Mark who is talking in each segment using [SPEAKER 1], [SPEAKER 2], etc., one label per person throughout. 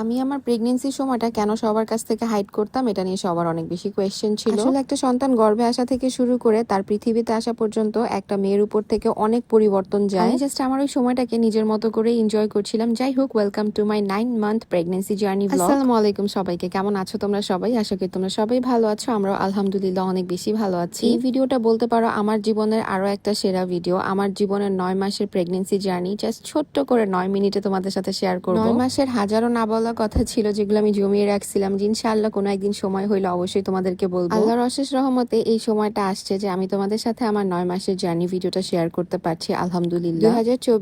[SPEAKER 1] আমি আমার প্রেগনেন্সির সময়টা কেন সবার কাছ থেকে হাইড করতাম এটা নিয়ে সবার অনেক বেশি কোয়েশ্চেন ছিল। আসলে একটা সন্তান গর্ভে আসা থেকে শুরু করে তার পৃথিবীতে আসা পর্যন্ত একটা মেয়ের উপর থেকে অনেক পরিবর্তন যায়। আমি জাস্ট আমার ওই সময়টাকে নিজের মতো করে এনজয় করছিলাম। যাই হোক welcome to my nine month pregnancy journey আসসালামু আলাইকুম সবাইকে কেমন আছো তোমরা সবাই? আশা করি তোমরা সবাই ভালো আছো আমরাও আলহামদুলিল্লাহ অনেক বেশি ভালো আছি। এই ভিডিওটা বলতে পারো আমার জীবনের আরও একটা সেরা ভিডিও আমার জীবনের নয় মাসের প্রেগনেন্সি জার্নি জাস্ট ছোট্ট করে নয় মিনিটে তোমাদের সাথে শেয়ার করব। নয় মাসের হাজারো না বলা কথা ছিল যেগুলো আমি জমিয়ে রাখছিলাম। যে ইনশাআল্লাহ কোনো একদিন সময় হইলে অবশ্যই তোমাদেরকে বলব। আল্লাহর অশেষ রহমতে এই সময়টা আসছে যে আমি তোমাদের সাথে আমার নয় মাসের জার্নি ভিডিওটা শেয়ার করতে পারছি আলহামদুলিল্লাহ।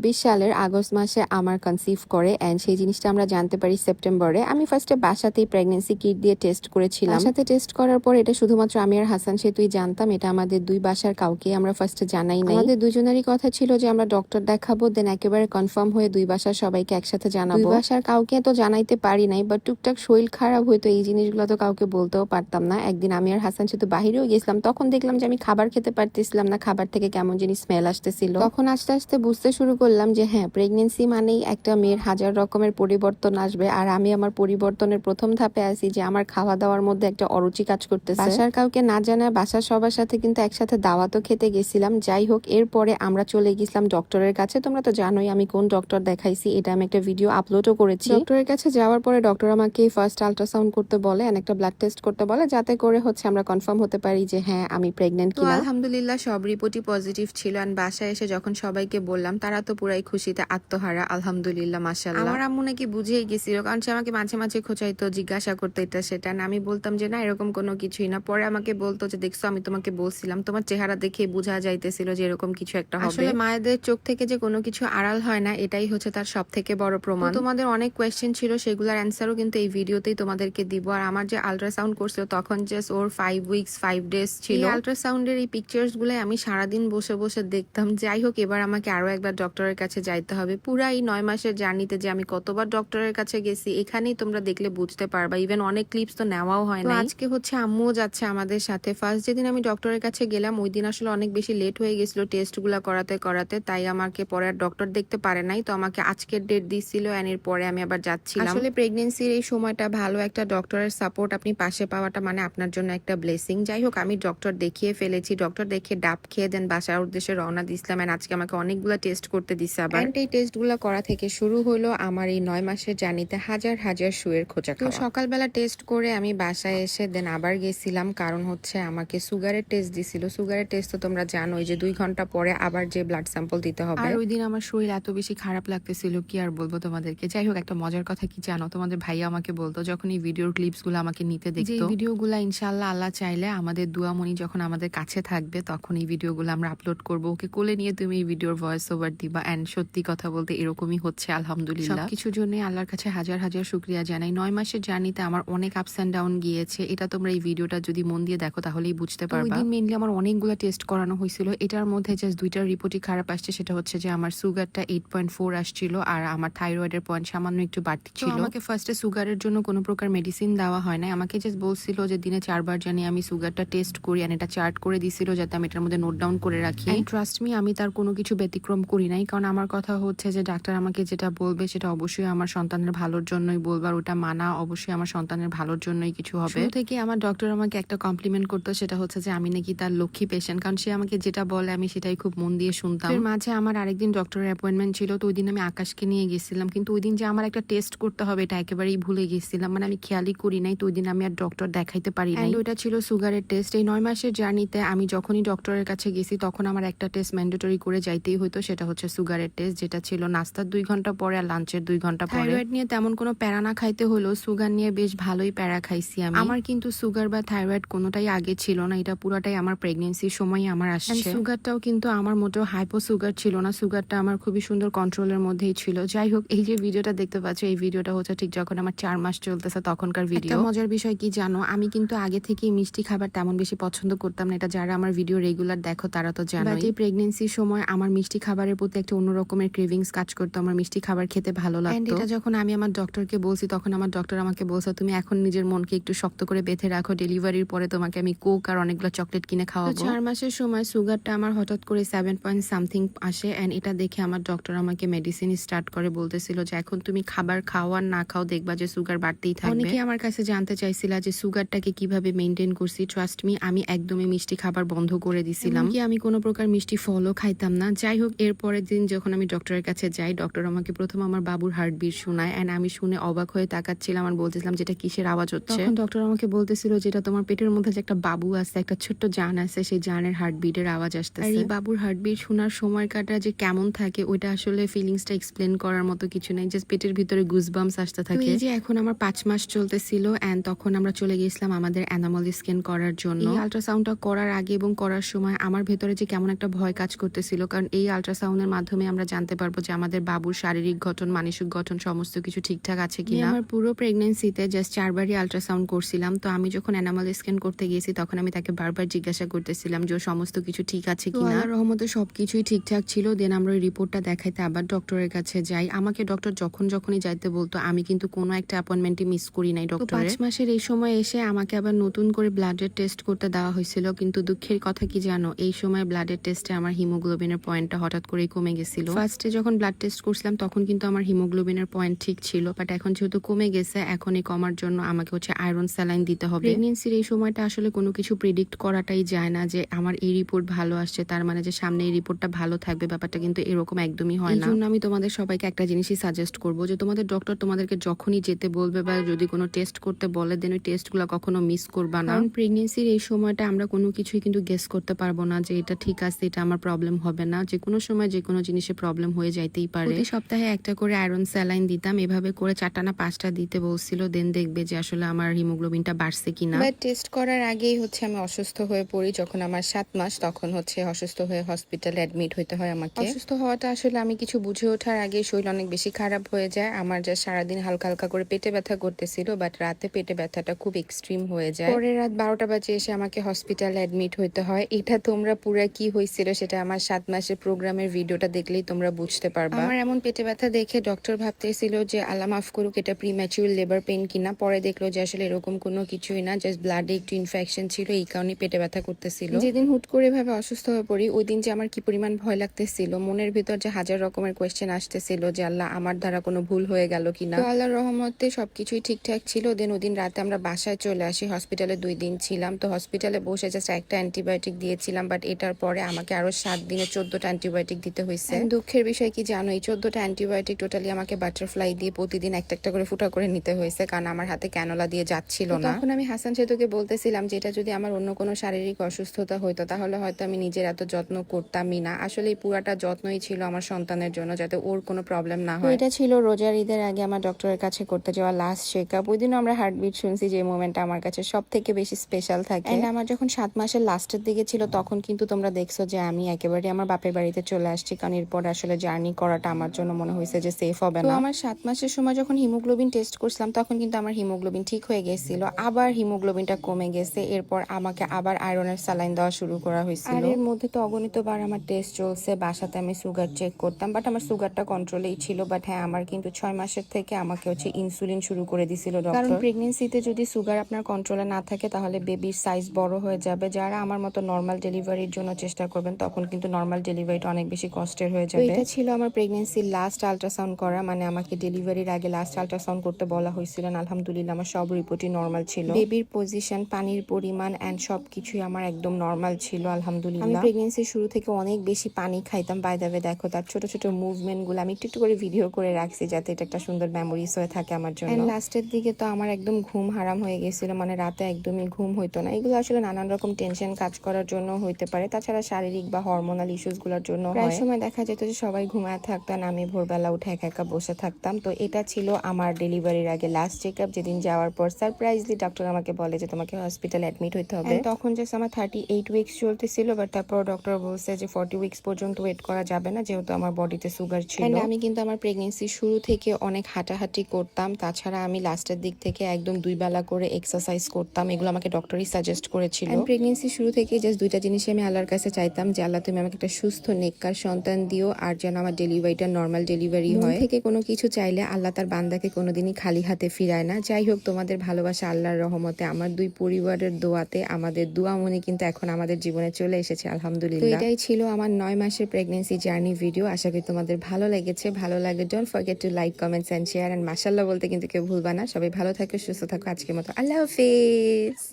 [SPEAKER 1] দু সালের আগস্ট মাসে আমার কনসিভ করে এন্ড সেই জিনিসটা আমরা জানতে পারি সেপ্টেম্বরে আমি ফার্স্টে বাসাতেই প্রেগনেন্সি কিট দিয়ে টেস্ট করেছিলাম। সাথে টেস্ট করার পর এটা শুধুমাত্র আমি আর হাসান সেতুই জানতাম এটা আমাদের দুই বাসার কাউকে আমরা ফার্স্টে জানাই নাই। আমাদের দুজনেরই কথা ছিল যে আমরা ডক্টর দেখাবো দেন একেবারে কনফার্ম হয়ে দুই বাসার সবাইকে একসাথে জানাব। দুই বাসার কাউকে তো জানাইতে পারি নাই বাট টুকটাক শরীর খারাপ হয়তো এই জিনিসগুলো তো কাউকে বলতেও পারতাম না। একদিন আমি আর হাসান সেতু বাহিরেও গেছিলাম, তখন দেখলাম যে আমি খাবার খেতে পারতেছিলাম না, খাবার থেকে কেমন জিনিস স্মেল আসতেছিল। তখন আস্তে আস্তে বুঝতে শুরু করলাম যে হ্যাঁ প্রেগনেন্সি মানেই একটা মেয়ের হাজার রকমের পরিবর্তন আসবে, আর আমি আমার পরিবর্তনের প্রথম ধাপে আছি যে আমার খাওয়া দাওয়ার মধ্যে একটা অরুচি কাজ করতেছে। বাসার কাউকে না জানায় বাসার সবার সাথে কিন্তু একসাথে দাওয়াতও খেতে গেছিলাম। যাই হোক, এরপরে আমরা চলে গেছিলাম ডক্টরের কাছে। তোমরা তো জানোই আমি কোন ডক্টর দেখাইছি, এটা আমি একটা ভিডিও আপলোডও করেছি। ডক্টরের কাছে যাওয়ার পরে ডক্টর আমাকে ফার্স্ট আল্ট্রাসাউন্ড করতে বলে and একটা ব্লাড টেস্ট করতে বলে যাতে করে হচ্ছে আমরা কনফার্ম হতে পারি যে হ্যাঁ আমি প্রেগনেন্ট কিনা। আলহামদুলিল্লাহ সব রিপোর্টই পজিটিভ ছিল এন্ড বাসায় এসে যখন সবাইকে বললাম তারা তো পুরাই খুশিতে আত্মহারা আলহামদুলিল্লাহ মাশাআল্লাহ। আমার আম্মু নাকি বুঝেই গেছিল কারণ সে আমাকে মাঝে মাঝে খোঁচাইতো জিজ্ঞাসা করতো এটা সেটা না আমি বলতাম যে না এরকম কোনো কিছুই না। পরে আমাকে বলতো যে দেখছ আমি তোমাকে বলছিলাম তোমার চেহারা দেখে বোঝা যাইতেছিল যে এরকম কিছু একটা হবে। আসলে মায়েদের চোখ থেকে যে কোনো কিছু আড়াল হয় না এটাই হচ্ছে তার সব থেকে বড় প্রমাণ। তোমাদের অনেক কোয়েশ্চেন ছিল সেগুলোর অ্যান্সারও কিন্তু এই ভিডিওতেই তোমাদেরকে দিব। আর আমার যে আল্ট্রাসাউন্ড করছিল তখন জাস্ট ওর ফাইভ উইকস ফাইভ ডেজ ছিল। আল্ট্রাসাউন্ডের এই পিকচার্সগুলো আমি সারাদিন বসে বসে দেখতাম। যাই হোক এবার আমাকে আরও একবার ডক্টরের কাছে যাইতে হবে। পুরা এই নয় মাসের জার্নিতে যে আমি কতবার ডক্টরের কাছে গেছি এখানেই তোমরা দেখলে বুঝতে পারবা। ইভেন অনেক ক্লিপস তো নেওয়াও হয় না আজকে হচ্ছে আম্মুও যাচ্ছে আমাদের সাথে। ফার্স্ট যেদিন আমি ডক্টরের কাছে গেলাম ওই দিন আসলে অনেক বেশি লেট হয়ে গেছিল টেস্টগুলা করাতে করাতে। তাই আমাকে পরে আর ডক্টর দেখতে পারে নাই। তো আমাকে আজকের ডেট দিছিল এর পরে আমি আবার যাচ্ছিলাম। আসলে প্রেগনেন্সির এই সময়টা ভালো একটা ডক্টরের সাপোর্ট আপনি পাশে পাওয়াটা মানে আপনার জন্য একটা ব্লেসিং যাই হোক আমি ডক্টর দেখিয়ে ফেলেছি। ডক্টর দেখে ডাব খেয়ে দেন বাসার উদ্দেশ্যে রওনা দিছিলাম এন্ড আজকে আমাকে অনেকগুলো টেস্ট করতে দিছে আবার। And এই টেস্টগুলা করা থেকে শুরু হলো আমার এই নয় মাসের জার্নিতে হাজার হাজার শুয়ের খোঁজা তো সকালবেলা টেস্ট করে আমি বাসায় এসে দেন আবার গেছিলাম। কারণ হচ্ছে আমাকে সুগারের টেস্ট দিছিল। সুগারের টেস্ট তো তোমরা জানোই যে দুই ঘণ্টা পরে আবার যে ব্লাড স্যাম্পল দিতে হবে। আর ওই দিন আমার শরীর এত বেশি খারাপ লাগতেছিল কি আর বলব তোমাদেরকে? যাই হোক একটা মজার কথা কি জানো তোমাদের ভাইয়া আমাকে বলতো যখন এই ভিডিওর ক্লিপসগুলো আমাকে নিতে দেখতো। ভিডিওগুলো ইনশাল্লাহ আল্লাহ চাইলে আমাদের দুয়ামণি যখন আমাদের কাছে থাকবে তখন এই ভিডিওগুলো আমরা আপলোড করব। ওকে কোলে নিয়ে তুমি এই ভিডিওর ভয়েস ওভার দিবা এন্ড সত্যি কথা বলতে এরকমই হচ্ছে আলহামদুলিল্লাহ। কিছুর জন্য আল্লাহর কাছে হাজার হাজার শুক্রিয়া জানাই। নয় মাসের জার্নিতে আমার অনেক আপস অ্যান্ড ডাউন গিয়েছে। এটা তোমরা এই ভিডিওটা যদি মন দিয়ে দেখো তাহলেই বুঝতে পারবা। মেনলি আমার অনেকগুলো টেস্ট করানো হয়েছিল। এটার মধ্যে জাস্ট দুইটার রিপোর্টই খারাপ আসছে সেটা হচ্ছে যে আমার সুগারটা এইট পয়েন্ট ফোর আসছিল আর আমার থাইরয়েডের পয়েন্ট সামান্য একটু বাড়তি ছিল। আমাকে ফার্স্টে সুগারের জন্য কোনো প্রকার মেডিসিন দেওয়া হয় না আমাকে জাস্ট বলছিল যে দিনে চারবার জানি আমি সুগারটা টেস্ট করি আর এটা চার্ট করে দিছিল যাতে আমি এটার মধ্যে নোট ডাউন করে রাখি। ট্রাস্ট মি আমি তার কোনো কিছু ব্যতিক্রম করি নাই। কারণ আমার কথা হচ্ছে যে ডাক্তার আমাকে যেটা বলবে সেটা অবশ্যই আমার সন্তানের ভালোর জন্যই বলবার ওটা মানা অবশ্যই আমার সন্তানের ভালোর জন্যই কিছু হবে। থেকে আমার ডক্টর আমাকে একটা কমপ্লিমেন্ট করতো সেটা হচ্ছে যে আমি নাকি তার লক্ষ্মী পেশেন্ট কারণ সে আমাকে যেটা বলে আমি সেটাই খুব মন দিয়ে শুনতাম। এর মাঝে আমার আরেকদিন ডক্টরের অ্যাপয়েন্টমেন্ট ছিল তো ওই দিন আমি আকাশকে নিয়ে গেছিলাম। কিন্তু ওই দিন যে আমার একটা টেস্ট করতে হবে এটা একেবারেই ভুলে গেছিলাম। মানে আমি খেয়ালই করি নাই তো ওই দিন আমি আর ডক্টর দেখাইতে পারি নাই। ওইটা ছিল সুগারের টেস্ট এই নয় মাসের জার্নিতে আমি যখনই ডক্টরের কাছে গেছি তখন আমার একটা টেস্ট ম্যান্ডেটরি করে যাইতেই হতো সেটা হচ্ছে সুগারের টেস্ট যেটা ছিল নাস্তার দুই ঘণ্টা পরে আর লাঞ্চের দুই ঘণ্টা পরে। থাইরয়েড নিয়ে তেমন কোনো প্যারা না খাইতে হলো সুগার নিয়ে বেশ ভালোই প্যারা খাইছি আমি। আমার কিন্তু সুগার বা থাইরয়েড কোনোটাই আগে ছিল না এটা পুরাটাই আমার প্রেগনেন্সির সময় আমার আসছে। সুগারটাও কিন্তু আমার মোটেও হাইপো সুগার ছিল না সুগারটা আমার খুবই সুন্দর কন্ট্রোলের মধ্যেই ছিল। যাই হোক এই যে ভিডিওটা দেখতে পাচ্ছ এই ভিডিওটা হচ্ছে ঠিক যখন আমার চার মাস চলতেছে তখনকার ভিডিও মজার বিষয় কি জানো? আমি কিন্তু আগে থেকেই মিষ্টি খাবার তেমন বেশি পছন্দ করতাম না। এটা যারা আমার ভিডিও রেগুলার দেখো তারা তো জানো এই প্রেগনেন্সির সময় আমার মিষ্টি খাবারের প্রতি একটা অন্য রকমের ক্রেভিংস কাজ করতো। আমার মিষ্টি খাবার খেতে ভালো লাগতো। এটা যখন আমি আমার ডক্টরকে বলছি তখন আমার ডক্টর আমাকে বলছে তুমি এখন নিজের মনকে একটু শক্ত করে বেঁধে রাখো। ডেলিভারির পরে তোমাকে আমি কোক আর অনেকগুলো চকলেট কিনে খাওয়াবো। চার মাসের সময় সুগারটা আমার হঠাৎ করে সেভেন পয়েন্ট সামথিং আসে। এন্ড এটা দেখে আমার ডক্টর আমাকে মেডিসিন স্টার্ট করে বলতেছিল যে এখন তুমি খাবার খাওয়া
[SPEAKER 2] না খাও দেখবা যে সুগার বাড়তেই থাকবে। অনেকে আমার কাছে জানতে চাইছিলা যে সুগারটাকে কীভাবে মেনটেন করছি ট্রাস্ট মি আমি একদমই মিষ্টি খাবার বন্ধ করে দিছিলাম। কি আমি কোনো প্রকার মিষ্টি ফলও খাইতাম না। যাই হোক এর পরের দিন যখন আমি ডক্টরের কাছে যাই ডক্টর আমাকে প্রথম আমার বাবুর হার্টবিট শোনায় এন্ড আমি শুনে অবাক হয়ে তাকাচ্ছিলাম আর বলতেছিলাম যেটা কিসের আওয়াজ হচ্ছে? তখন ডক্টর আমাকে বলতেছিল যেটা তোমার পেটের মধ্যে যে একটা বাবু আছে একটা ছোট্ট জান আছে সেই জানের হার্টবিটের আওয়াজ আসতেছে। আর এই বাবুর হার্টবিট শোনার সময় কাটা যে কেমন থাকে ওইটা আসলে ফিলিংসটা এক্সপ্লেন করার মতো কিছু নেই। জাস্ট পেটের ভিতরে গুজবামস আসতে থাকে। এই যে এখন আমার পাঁচ মাস চলতেছিল এন্ড তখন আমরা চলে গিয়েছিলাম আমাদের অ্যানামল স্ক্যান করার জন্য। এই আল্ট্রাসাউন্ডটা করার আগে এবং করার সময় আমার ভেতরে যে কেমন একটা ভয় কাজ করতেছিল কারণ এই আল্ট্রাসাউন্ডের মাধ্যমে আমরা জানতে পারব যে আমাদের বাবুর শারীরিক গঠন মানসিক গঠন সমস্ত কিছু ঠিকঠাক আছে কিনা। আমার পুরো প্রেগনেন্সিতে জাস্ট চারবারই আল্ট্রাসাউন্ড করছিলাম। তো আমি যখন অ্যানামাল স্ক্যান করতে গিয়েছি তখন আমি তাকে বারবার জিজ্ঞাসা করতেছিলাম যে সমস্ত কিছু ঠিক আছে কিনা। রহমতে সবকিছুই ঠিকঠাক ছিল। দেন আমরা ওই রিপোর্টটা দেখাইতে আবার ডক্টরের কাছে যাই। আমাকে ডক্টর যখন যখনই যাইতে বলতো আমি কিন্তু কোনো একটা অ্যাপয়েন্টমেন্টই মিস করি নাই ডক্টর পাঁচ মাসের এই সময় এসে আমাকে আবার নতুন করে ব্লাডের টেস্ট করতে দেওয়া হয়েছিল কিন্তু দুঃখের কথা কি জানো? এই সময় ব্লাডের টেস্টে আমার হিমোগ্লোবিনের পয়েন্টটা হঠাৎ করেই কমে গেছিল। ফার্স্টে যখন ব্লাড টেস্ট করছিলাম তখন কিন্তু আমার হিমোগ্লোবিনের পয়েন্ট ঠিক ছিল বাট এখন যেহেতু কমে গেছে এখনই কমার জন্য আমাকে হচ্ছে আয়রন স্যালাইন দিতে হবে। প্রেগনেন্সির এই সময়টা আসলে কোনো কিছু প্রিডিক্ট করাটাই যায় না যে আমার এই রিপোর্ট ভালো আসছে তার মানে যে সামনে এই রিপোর্টটা ভালো থাকবে ব্যাপারটা কিন্তু এরকম একদমই হয় না। আমি তোমাদের সবাইকে একটা জিনিসই সাজেস্ট করব যে তোমাদের ডক্টর তোমাদেরকে যখনই যেতে বলবে বা যদি কোনো টেস্ট করতে বলে দেন ওই টেস্টগুলো কখনো মিস করবা না। কারণ প্রেগনেন্সির এই সময়টা আমরা কোনো কিছুই কিন্তু গেস করতে পারব না যে এটা ঠিক আছে এটা আমার প্রবলেম হবে না। যে কোনো সময় যে কোনো জিনিসে প্রবলেম হয়ে যাইতেই পারে। প্রতি সপ্তাহে একটা করে আয়রন স্যালাইন দিতাম এভাবে করে চারটা না পাঁচটা দিতে বলছিল দেন দেখবে যে আসলে আমার হিমোগ্লোবিনটা বাড়ছে কিনা।
[SPEAKER 1] টেস্ট করার আগেই হচ্ছে আমি অসুস্থ হয়ে পড়ি যখন আমার সাত মাস তখন হচ্ছে অসুস্থ হয়ে হসপিটালে অ্যাডমিট হইতে হয় আমাকে। অসুস্থ হওয়াটা আসলে আমি কিছু বুঝে ওঠার আগে শরীর অনেক বেশি খারাপ হয়ে যায় আমার যা সারাদিন হালকা হালকা করে পেটে ব্যথা করতেছিল বাট রাতে পেটে ব্যথাটা খুব এক্সট্রিম হয়ে যায়। পরে রাত বারোটা বাজে এসে আমাকে হসপিটালে অ্যাডমিট হইতে হয়। এটা তোমরা পুরা কি হয়েছিল সেটা আমার সাত মাসের প্রোগ্রামের ভিডিওটা দেখলেই তোমরা বুঝতে পারবা। আমার এমন পেটে ব্যথা দেখে ডক্টর ভাবতেছিল যে আল্লাহ মাফ করুক এটা প্রিম্যাচুর লেবার পেন কিনা পরে দেখল যে আসলে এরকম কোনো কিছুই না জাস্ট ব্লাডে একটু ইনফেকশন ছিল এই কারণে পেটে ব্যথা করতেছিল। যেদিন হুট করে ভাবে অসুস্থ হয়ে পড়ি ওই দিন যে আমার কি পরিমাণ ভয় লাগতেছিল মনের ভিতর যে হাজার রকমের কোয়েশ্চেন আসতেছিল যে আল্লাহ আমার দ্বারা কোনো ভুল হয়ে গেল কিনা? তো আল্লাহর রহমতে সবকিছুই ঠিকঠাক ছিল। দেন ওদিন রাতে আমরা বাসায় চলে আসি। হসপিটালে দুই দিন ছিলাম। তো হসপিটালে বসে জাস্ট একটা অ্যান্টিবায়োটিক দিয়েছিলাম বাট এটার পরে আমাকে আরও সাত দিনে চোদ্দটা অ্যান্টিবায়োটিক দিতে হয়েছে দুঃখের বিষয় কি জানো? এই চোদ্দটা অ্যান্টিবায়োটিক টোটালি আমাকে বাটারফ্লাই দিয়ে প্রতিদিন একটা একটা করে ফুটা করে নিতে হয়েছে কারণ আমার হাতে ক্যানোলা দিয়ে যাচ্ছিল না। তখন আমি হাসান সেতুকে বলতেছিলাম যে এটা যদি আমার অন্য কোনো শারীরিক অসুস্থতা হইতো তাহলে হয়তো আমি নিজের এত যত্ন করতামই না। আসলে এই পুরাটা যত্নই ছিল আমার সন্তানের জন্য যাতে ওর কোনো প্রবলেম না হয়। এটা ছিল রোজার ঈদের আগে আমার ডক্টরের কাছে করতে যাওয়া লাস্ট চেক আপ ওই দিনও আমরা হার্টবিট শুনছি যে মোমেন্টটা আমার কাছে সব থেকে বেশি স্পেশাল থাকে। And আমার যখন সাত মাসের লাস্টের দিকে ছিল তখন কিন্তু তোমরা দেখছ যে আমি একেবারে আমার বাপের বাড়িতে চলে আসছি কারণ এরপর আসলে জার্নি করাটা আমার জন্য মনে হয়েছে যে সেফ হবে না। তো আমার সাত মাসের সময় যখন হিমোগ্লোবিন টেস্ট করছিলাম তখন কিন্তু আমার হিমোগ্লোবিন ঠিক হয়ে গেছিল আবার হিমোগ্লোবিনটা কমে গেছে এরপর আমাকে আবার আয়রনের স্যালাইন দেওয়া শুরু করা হয়েছিল। আর এর মধ্যে তো অগণিতবার আমার টেস্ট চলছে বাসাতে আমি সুগার চেক করতাম বাট আমার সুগারটা কন্ট্রোলেই ছিল বাট হ্যাঁ আমার কিন্তু ছয় মাসের থেকে আমাকে হচ্ছে ইনসুলিন শুরু করে দিছিল কারণ প্রেগনেন্সিতে যদি সুগার আপনার কন্ট্রোলে না থাকে তাহলে বেবির সাইজ বড় হয়ে যাবে। যারা আমার মতো নর্মাল ডেলিভারির জন্য চেষ্টা করবেন তখন কিন্তু নর্মাল ডেলিভারিটা অনেক বেশি কষ্টের হয়ে যাবে। এটা ছিল আমার প্রেগনেন্সির লাস্ট আল্ট্রাসাউন্ড করা। মানে আমাকে ডেলিভারির আগে লাস্ট আল্ট্রাসাউন্ড করতে বলা হয়েছিল। আলহামদুলিল্লাহ আমার সব রিপোর্টই নর্মাল ছিল। বেবির পজিশন পানির পরিমাণ এন্ড সবকিছুই আমার একদম নর্মাল ছিল আলহামদুলিল্লাহ। আমি প্রেগনেন্সির শুরু থেকে অনেক বেশি পানি খাইতাম। বাই দাবে দেখো তার ছোট ছোট মুভমেন্টগুলো আমি একটু একটু করে ভিডিও করে রাখছি যাতে এটা একটা সুন্দর মেমোরিজ হয়ে থাকে আমার জন্য। লাস্টের দিকে তো আমার একদম ঘুম হারাম হয়ে গেছিল মানে রাতে একদমই ঘুম হইতো না। এগুলো আসলে নানান রকম টেনশন কাজ করার জন্য হইতে পারে। তাছাড়া শারীরিক বা হরমোনাল ইস্যুসগুলোর জন্য প্রায় সময় দেখা যেত যে সবাই ঘুমায় থাকতাম আমি ভোরবেলা উঠে একা একা বসে থাকতাম। তো এটা ছিল আমার ডেলিভারির আগে লাস্ট চেক আপ যেদিন যাওয়ার পর সারপ্রাইজলি ডক্টর আমাকে বলে যে তোমাকে হসপিটালে অ্যাডমিট হইতে হবে। তখন জাস্ট আমার থার্টি এইট উইক্স চলতেছিল বাট তারপর ডক্টর বলছে যে ফর্টি উইক্স পর্যন্ত ওয়েট করা যাবে না যেহেতু আমার বডিতে সুগার ছিল। আমি কিন্তু আমার প্রেগনেন্সি শুরু থেকে অনেক হাঁটাহাঁটি করতাম। তাছাড়া আমি লাস্টের দিক থেকে একদম দুই বেলা করে এক্সারসাইজ করতাম। এগুলো আমাকে ডক্টরই সাজেস্ট করেছিল। প্রেগনেন্সি শুরু থেকে জাস্ট দুইটা জিনিসই আমি আল্লাহর কাছে চাইতাম যে আল্লাহ তুমি আমাকে একটা সুস্থ নেককার সন্তান দিও আর যেন আমার ডেলিভারিটা নর্মাল ডেলিভারি হয়। থেকে কোনো কিছু চাইলে আল্লাহ তার বান্দাকে কোনোদিনই খালি হাতে ফিরায় না। যাই হোক তোমাদের ভালোবাসা আল্লাহর রহমতে আমার দুই পরিবারের দোয়াতে আমাদের দোয়া মনে কিন্তু এখন আমাদের জীবনে চলে এসেছে আলহামদুলিল্লাহ। এটাই ছিল আমার নয় মাসের প্রেগনেন্সি জার্নি ভিডিও আশা করি তোমাদের ভালো লেগেছে। ভালো লাগে don't forget to like comments and share and মাসাল্লাহ বলতে কিন্তু কেউ ভুলবা না। সবাই ভালো থাকো, সুস্থ থাকো। আজকের মতো আল্লাহ হাফিজ।